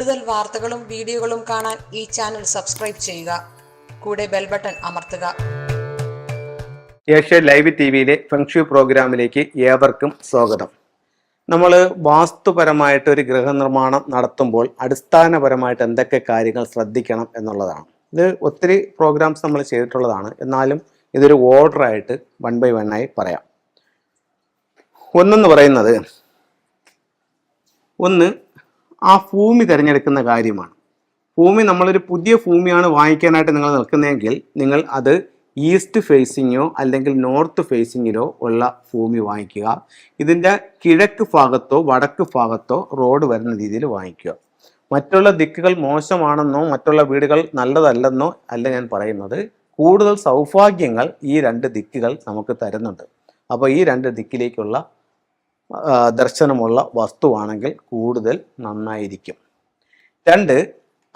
കൂടുതൽ വാർത്തകളും വീഡിയോകളും കാണാൻ ഈ ചാനൽ സബ്സ്ക്രൈബ് ചെയ്യുക. കൂടെ ബെൽ ബട്ടൺ അമർത്തുക. ഏഷ്യ ലൈവ് ടി വിയിലെ ഫെങ്ഷു പ്രോഗ്രാമിലേക്ക് ഏവർക്കും സ്വാഗതം. നമ്മൾ വാസ്തുപരമായിട്ട് ഒരു ഗൃഹനിർമ്മാണം നടത്തുമ്പോൾ അടിസ്ഥാനപരമായിട്ട് എന്തൊക്കെ കാര്യങ്ങൾ ശ്രദ്ധിക്കണം എന്നുള്ളതാണ്. ഇത് ഒത്തിരി പ്രോഗ്രാംസ് നമ്മൾ ചെയ്തിട്ടുള്ളതാണ്. എന്നാലും ഇതൊരു ഓർഡറായിട്ട് വൺ ബൈ വൺ ആയി പറയാം. ഒന്നെന്ന് പറയുന്നത് ഒന്ന് ആ ഭൂമി തിരഞ്ഞെടുക്കുന്ന കാര്യമാണ്. ഭൂമി നമ്മളൊരു പുതിയ ഭൂമിയാണ് വാങ്ങിക്കാനായിട്ട് നിങ്ങൾ നിൽക്കുന്നതെങ്കിൽ നിങ്ങൾ അത് ഈസ്റ്റ് ഫേസിങ്ങോ അല്ലെങ്കിൽ നോർത്ത് ഫേസിങ്ങിലോ ഉള്ള ഭൂമി വാങ്ങിക്കുക. ഇതിന്റെ കിഴക്ക് ഭാഗത്തോ വടക്ക് ഭാഗത്തോ റോഡ് വരുന്ന രീതിയിൽ വാങ്ങിക്കുക. മറ്റുള്ള ദിക്കുകൾ മോശമാണെന്നോ മറ്റുള്ള വീടുകൾ നല്ലതല്ലെന്നോ അല്ല ഞാൻ പറയുന്നത്. കൂടുതൽ സൗഭാഗ്യങ്ങൾ ഈ രണ്ട് ദിക്കുകൾ നമുക്ക് തരുന്നുണ്ട്. അപ്പോൾ ഈ രണ്ട് ദിക്കിലേക്കുള്ള ദർശനമുള്ള വസ്തുവാണെങ്കിൽ കൂടുതൽ നന്നായിരിക്കും. രണ്ട്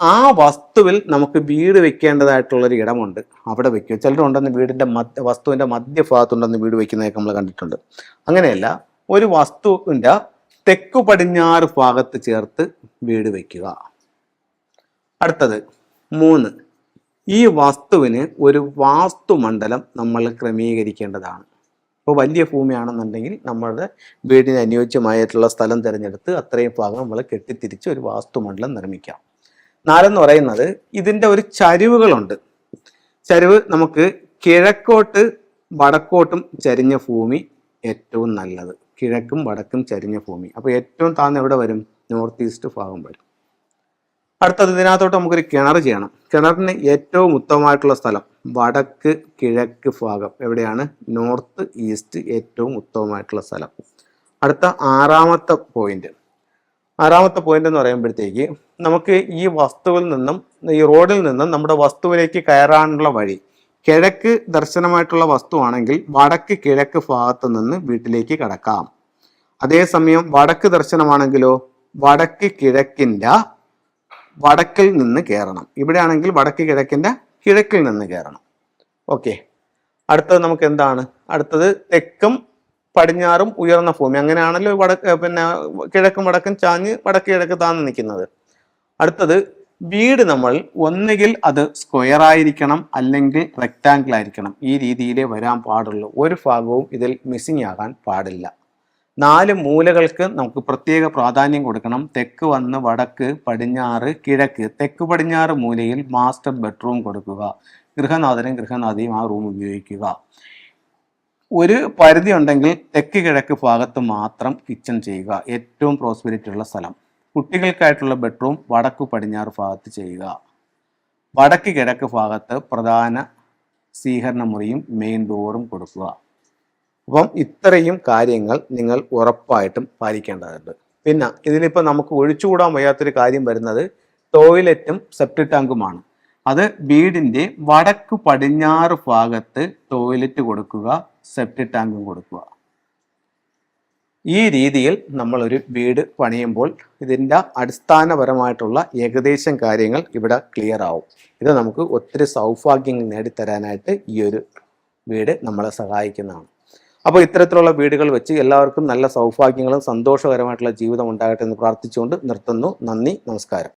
ആ വസ്തുവിൽ നമുക്ക് വീട് വെക്കേണ്ടതായിട്ടുള്ളൊരു ഇടമുണ്ട്. അവിടെ വെക്കുക ചിലരുണ്ടെന്ന് വീടിന്റെ മധ്യ വസ്തുവിന്റെ മധ്യഭാഗത്തുണ്ടെന്ന് വീട് വെക്കുന്നതൊക്കെ നമ്മൾ കണ്ടിട്ടുണ്ട്. അങ്ങനെയല്ല ഒരു വസ്തുവിന്റെ തെക്കു പടിഞ്ഞാറ് ഭാഗത്ത് ചേർത്ത് വീട് വയ്ക്കുക അടുത്തത് മൂന്ന് ഈ വസ്തുവിന് ഒരു വാസ്തുമണ്ഡലം നമ്മൾ ക്രമീകരിക്കേണ്ടതാണ്. ഇപ്പോൾ വലിയ ഭൂമിയാണെന്നുണ്ടെങ്കിൽ നമ്മളുടെ വീടിന് അനുയോജ്യമായിട്ടുള്ള സ്ഥലം തിരഞ്ഞെടുത്ത് അത്രയും ഭാഗം നമ്മൾ കെട്ടിത്തിരിച്ച് ഒരു വാസ്തുമണ്ഡലം നിർമ്മിക്കാം. നാലെന്ന് പറയുന്നത് ഇതിന്റെ ഒരു ചരിവുകളുണ്ട്. ചരിവ് നമുക്ക് കിഴക്കോട്ട് വടക്കോട്ടും ചരിഞ്ഞ ഭൂമി ഏറ്റവും നല്ലത്. കിഴക്കും വടക്കും ചരിഞ്ഞ ഭൂമി. അപ്പോൾ ഏറ്റവും താഴ്ന്ന എവിടെ വരും? നോർത്ത് ഈസ്റ്റ് ഭാഗം വരും. അടുത്തത് ഇതിനകത്തോട്ട് നമുക്കൊരു കിണർ ചെയ്യണം. കിണറിന് ഏറ്റവും ഉത്തമമായിട്ടുള്ള സ്ഥലം വടക്ക് കിഴക്ക് ഭാഗം എവിടെയാണ്? നോർത്ത് ഈസ്റ്റ് ഏറ്റവും ഉത്തമമായിട്ടുള്ള സ്ഥലം. അടുത്ത ആറാമത്തെ പോയിന്റ്. ആറാമത്തെ പോയിന്റ് എന്ന് പറയുമ്പോഴത്തേക്ക് നമുക്ക് ഈ വസ്തുവിൽ നിന്നും ഈ റോഡിൽ നിന്നും നമ്മുടെ വസ്തുവിലേക്ക് കയറാനുള്ള വഴി കിഴക്ക് ദർശനമായിട്ടുള്ള വസ്തുവാണെങ്കിൽ വടക്ക് കിഴക്ക് ഭാഗത്ത് നിന്ന് വീട്ടിലേക്ക് കടക്കാം. അതേസമയം വടക്ക് ദർശനമാണെങ്കിലോ? വടക്ക് കിഴക്കിന്റെ വടക്കിൽ നിന്ന് കയറണം ഇവിടെ ആണെങ്കിൽ വടക്ക് കിഴക്കിന്റെ കിഴക്കിൽ നിന്ന് കയറണം ഓക്കെ. അടുത്തത് നമുക്ക് എന്താണ്? അടുത്തത് തെക്കും പടിഞ്ഞാറും ഉയർന്ന ഭൂമി. അങ്ങനെയാണല്ലോ വടക്ക് പിന്നെ കിഴക്കും വടക്കും ചാഞ്ഞ് വടക്ക് കിഴക്ക് താന്ന് നിൽക്കുന്നത്. അടുത്തത് വീട് നമ്മൾ ഒന്നുകിൽ അത് സ്ക്വയർ ആയിരിക്കണം അല്ലെങ്കിൽ റെക്റ്റാങ്കിൾ ആയിരിക്കണം. ഈ രീതിയിലേ വരാൻ പാടുള്ളൂ. ഒരു ഭാഗവും ഇതിൽ മിസ്സിങ് ആകാൻ പാടില്ല. നാല് മൂലകൾക്ക് നമുക്ക് പ്രത്യേക പ്രാധാന്യം കൊടുക്കണം. തെക്ക് വന്ന് വടക്ക് പടിഞ്ഞാറ് കിഴക്ക്. തെക്ക് പടിഞ്ഞാറ് മൂലയിൽ മാസ്റ്റർ ബെഡ്റൂം കൊടുക്കുക. ഗൃഹനാഥനും ഗൃഹനാഥിയും ആ റൂം ഉപയോഗിക്കുക. ഒരു പരിധി ഉണ്ടെങ്കിൽ തെക്ക് കിഴക്ക് ഭാഗത്ത് മാത്രം കിച്ചൺ ചെയ്യുക. ഏറ്റവും പ്രോസ്പെരിറ്റി ഉള്ള സ്ഥലം. കുട്ടികൾക്കായിട്ടുള്ള ബെഡ്റൂം വടക്ക് പടിഞ്ഞാറ് ഭാഗത്ത് ചെയ്യുക. വടക്ക് കിഴക്ക് ഭാഗത്ത് പ്രധാന സ്വീകരണ മുറിയും മെയിൻ ഡോറും കൊടുക്കുക. അപ്പം ഇത്രയും കാര്യങ്ങൾ നിങ്ങൾ ഉറപ്പായിട്ടും പാലിക്കേണ്ടതുണ്ട്. പിന്നെ ഇതിലിപ്പോൾ നമുക്ക് ഒഴിച്ചുകൂടാൻ വയ്യാത്തൊരു കാര്യം വരുന്നത് ടോയ്ലറ്റും സെപ്റ്റിക് ടാങ്കുമാണ്. അത് വീടിന്റെ വടക്ക് പടിഞ്ഞാറ് ഭാഗത്ത് ടോയ്ലറ്റ് കൊടുക്കുക സെപ്റ്റിക് ടാങ്കും കൊടുക്കുക. ഈ രീതിയിൽ നമ്മളൊരു വീട് പണിയുമ്പോൾ ഇതിന്റെ അടിസ്ഥാനപരമായിട്ടുള്ള ഏകദേശം കാര്യങ്ങൾ ഇവിടെ ക്ലിയർ ആവും. ഇത് നമുക്ക് ഒത്തിരി സൗഭാഗ്യങ്ങൾ നേടിത്തരാനായിട്ട് ഈ ഒരു വീട് നമ്മളെ സഹായിക്കുന്നതാണ്. അപ്പോൾ ഇത്തരത്തിലുള്ള വീടുകൾ വെച്ച് എല്ലാവർക്കും നല്ല സൗഭാഗ്യങ്ങളും സന്തോഷകരമായിട്ടുള്ള ജീവിതം ഉണ്ടാകട്ടെ എന്ന് പ്രാർത്ഥിച്ചുകൊണ്ട് നിർത്തുന്നു. നന്ദി നമസ്കാരം.